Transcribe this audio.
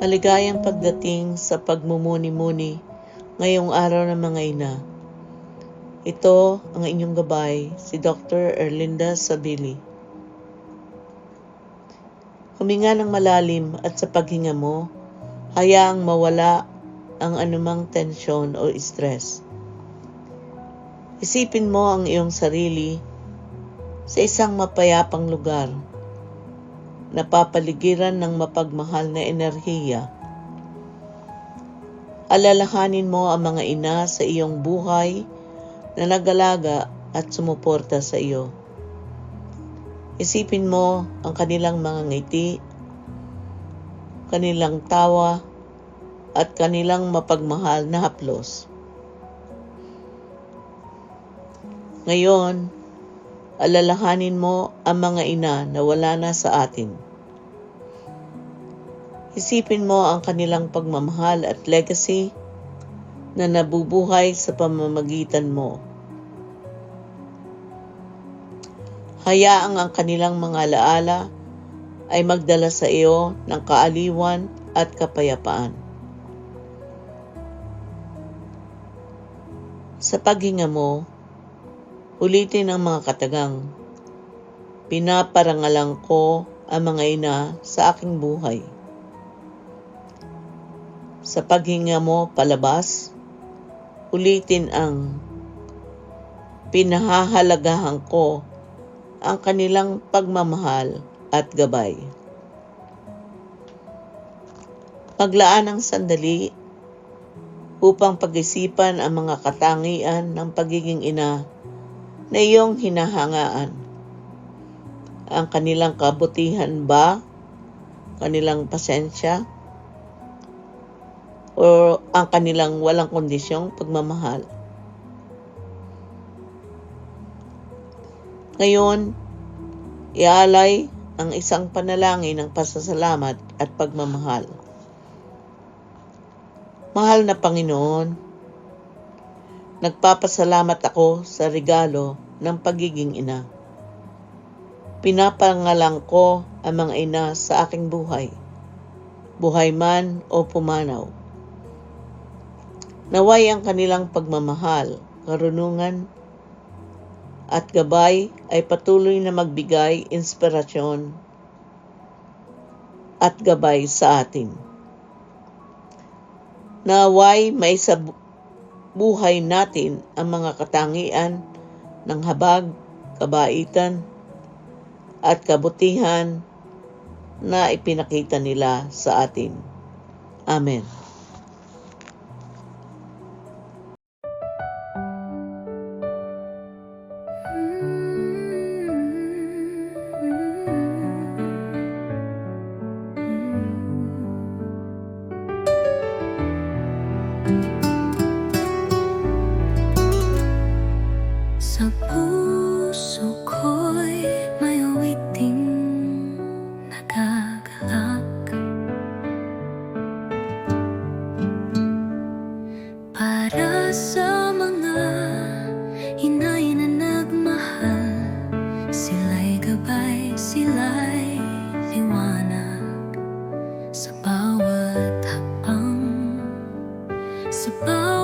Maligayang pagdating sa pagmumuni-muni ngayong araw ng mga ina. Ito ang inyong gabay, si Dr. Erlinda Sabili. Huminga ng malalim at sa paghinga mo, hayaang mawala ang anumang tensyon o stress. Isipin mo ang iyong sarili sa isang mapayapang lugar napapaligiran ng mapagmahal na enerhiya. Alalahanin mo ang mga ina sa iyong buhay na nagalaga at sumuporta sa iyo. Isipin mo ang kanilang mga ngiti, kanilang tawa, at kanilang mapagmahal na haplos. Ngayon, alalahanin mo ang mga ina na wala na sa atin. Isipin mo ang kanilang pagmamahal at legacy na nabubuhay sa pamamagitan mo. Hayaang ang kanilang mga alaala ay magdala sa iyo ng kaaliwan at kapayapaan. Sa paghinga mo, Ulitin ang mga katagang. Pinaparangalang ko ang mga ina sa aking buhay. Sa paghinga mo palabas, ulitin ang pinahahalagahan ko ang kanilang pagmamahal at gabay. Paglaan ng sandali upang pag-isipan ang mga katangian ng pagiging ina na iyong hinahangaan? Ang kanilang kabutihan ba? Kanilang pasensya? O ang kanilang walang kondisyong pagmamahal? Ngayon, ialay ang isang panalangin ng pasasalamat at pagmamahal. Mahal na Panginoon, Nagpapasalamat ako sa regalo ng pagiging ina. Pinapangalang ko ang mga ina sa aking buhay, buhay man o pumanaw. Naway ang kanilang pagmamahal, karunungan, at gabay ay patuloy na magbigay inspirasyon at gabay sa atin. Naway may sab- buhay natin ang mga katangian ng habag, kabaitan, at kabutihan na ipinakita nila sa atin. Amen. Sa puso ko'y may awiting nagagalak. Para sa mga inay na nagmahal Sila'y gabay, sila'y liwanag. Sa bawat hapang, sa bawat